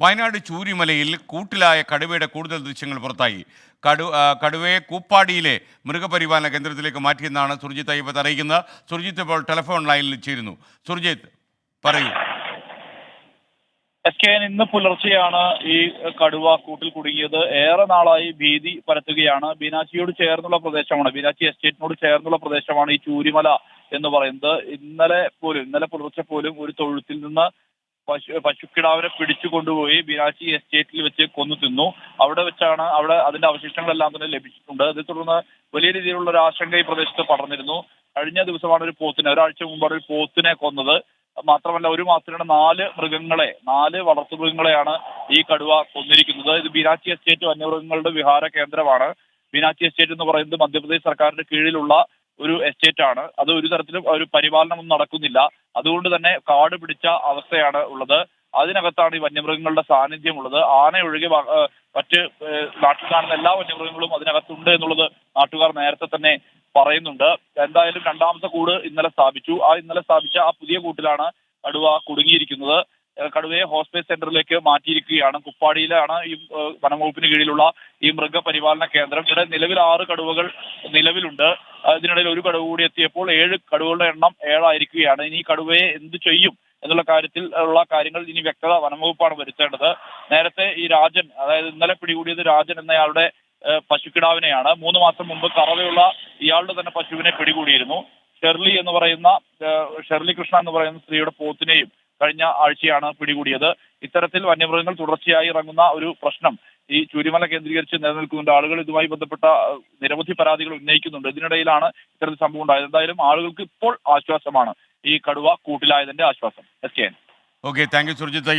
വയനാട് ചൂരിമലയിൽ കൂട്ടിലായ കടുവയുടെ കൂടുതൽ ദൃശ്യങ്ങൾ പുറത്തായി. കടു കടുവയെ കൂപ്പാടിയിലെ മൃഗപരിപാലന കേന്ദ്രത്തിലേക്ക് മാറ്റിയെന്നാണ് സുർജിത്ത് അയ്യപ്പത്ത് അറിയിക്കുന്നത്. സുർജിത്ത് ഇപ്പോൾ ടെലിഫോൺ ലൈനിൽ ചേരുന്നു. സുർജിത്ത് പറയൂ. എസ് കെ ഇന്ന് പുലർച്ചെയാണ് ഈ കടുവ കൂട്ടിൽ കുടുങ്ങിയത്. ഏറെ നാളായി ഭീതി പരത്തുകയാണ്. ബീനാച്ചിയോട് ചേർന്നുള്ള പ്രദേശമാണ്. ബീനാച്ചി എസ്റ്റേറ്റിനോട് ചേർന്നുള്ള പ്രദേശമാണ് ഈ ചൂരിമല എന്ന് പറയുന്നത്. ഇന്നലെ പോലും ഇന്നലെ പുലർച്ചെ പോലും ഒരു തൊഴുത്തിൽ നിന്ന് പശുക്കിടാവിനെ പിടിച്ചു കൊണ്ടുപോയി ബിനാശി എസ്റ്റേറ്റിൽ വെച്ച് കൊന്നു തിന്നു. അവിടെ വെച്ചാണ് അവിടെ അതിന്റെ അവശിഷ്ടങ്ങളെല്ലാം തന്നെ ലഭിച്ചിട്ടുണ്ട്. അതേ തുടർന്ന് വലിയ രീതിയിലുള്ള ഒരു ആശങ്ക ഈ പ്രദേശത്ത് പടർന്നിരുന്നു. കഴിഞ്ഞ ദിവസമാണ് ഒരു പോത്തിനെ ഒരാഴ്ച മുമ്പാണ് ഒരു പോത്തിനെ കൊന്നത്. മാത്രമല്ല ഒരു മാസത്തിനിടെ നാല് മൃഗങ്ങളെ നാല് വളർത്തു മൃഗങ്ങളെയാണ് ഈ കടുവ കൊന്നിരിക്കുന്നത്. ഇത് ബീനാച്ചി എസ്റ്റേറ്റ് വന്യമൃഗങ്ങളുടെ വിഹാര കേന്ദ്രമാണ്. ബീനാച്ചി എസ്റ്റേറ്റ് എന്ന് പറയുന്നത് മധ്യപ്രദേശ് സർക്കാരിന്റെ കീഴിലുള്ള ഒരു എസ്റ്റേറ്റ് ആണ്. അത് ഒരു തരത്തിലും ഒരു പരിപാലനം ഒന്നും നടക്കുന്നില്ല. അതുകൊണ്ട് തന്നെ കാട് പിടിച്ച അവസ്ഥയാണ് ഉള്ളത്. അതിനകത്താണ് ഈ വന്യമൃഗങ്ങളുടെ സാന്നിധ്യം ഉള്ളത്. ആന ഒഴികെ വ- ഏഹ് മറ്റ് നാട്ടിൽ കാണുന്ന എല്ലാ വന്യമൃഗങ്ങളും അതിനകത്തുണ്ട് എന്നുള്ളത് നാട്ടുകാർ നേരത്തെ തന്നെ പറയുന്നുണ്ട്. എന്തായാലും രണ്ടാമത്തെ കൂട് ഇന്നലെ സ്ഥാപിച്ചു. ആ ഇന്നലെ സ്ഥാപിച്ച ആ പുതിയ കൂട്ടിലാണ് കടുവ കുടുങ്ങിയിരിക്കുന്നത്. കടുവയെ ഹോസ്പിറ്റൽ സെന്ററിലേക്ക് മാറ്റിയിരിക്കുകയാണ്. കുപ്പാടിയിലാണ് ഈ വനംവകുപ്പിന് കീഴിലുള്ള ഈ മൃഗപരിപാലന കേന്ദ്രം. ഇവിടെ നിലവിൽ ആറ് കടുവകൾ നിലവിലുണ്ട്. അതിനിടയിൽ ഒരു കടുവ കൂടി എത്തിയപ്പോൾ ഏഴ് കടുവകളുടെ എണ്ണം ഏഴായിരിക്കുകയാണ്. ഇനി ഈ കടുവയെ എന്ത് ചെയ്യും എന്നുള്ള കാര്യത്തിൽ ഉള്ള കാര്യങ്ങൾ ഇനി വ്യക്തത വനംവകുപ്പാണ് വരുത്തേണ്ടത്. നേരത്തെ ഈ രാജൻ അതായത് ഇന്നലെ പിടികൂടിയത് രാജൻ എന്നയാളുടെ പശുക്കിടാവിനെയാണ്. മൂന്ന് മാസം മുമ്പ് കറവയുള്ള ഇയാളുടെ തന്നെ പശുവിനെ പിടികൂടിയിരുന്നു. ഷെർലി എന്ന് പറയുന്ന ഷെർലി കൃഷ്ണ എന്ന് പറയുന്ന സ്ത്രീയുടെ പോത്തിനെയും കഴിഞ്ഞ ആഴ്ചയാണ് പിടികൂടിയത്. ഇത്തരത്തിൽ വന്യമൃഗങ്ങൾ തുടർച്ചയായി ഇറങ്ങുന്ന ഒരു പ്രശ്നം ഈ ചൂരിമല കേന്ദ്രീകരിച്ച് നിലനിൽക്കുന്നുണ്ട്. ആളുകൾ ഇതുമായി ബന്ധപ്പെട്ട നിരവധി പരാതികൾ ഉന്നയിക്കുന്നുണ്ട്. ഇതിനിടയിലാണ് ഇത്തരത്തിൽ സംഭവം ഉണ്ടായത്. എന്തായാലും ആളുകൾക്ക് ഇപ്പോൾ ആശ്വാസമാണ് ഈ കടുവ കൂട്ടിലായതിന്റെ ആശ്വാസം. S K okay thank you Surjith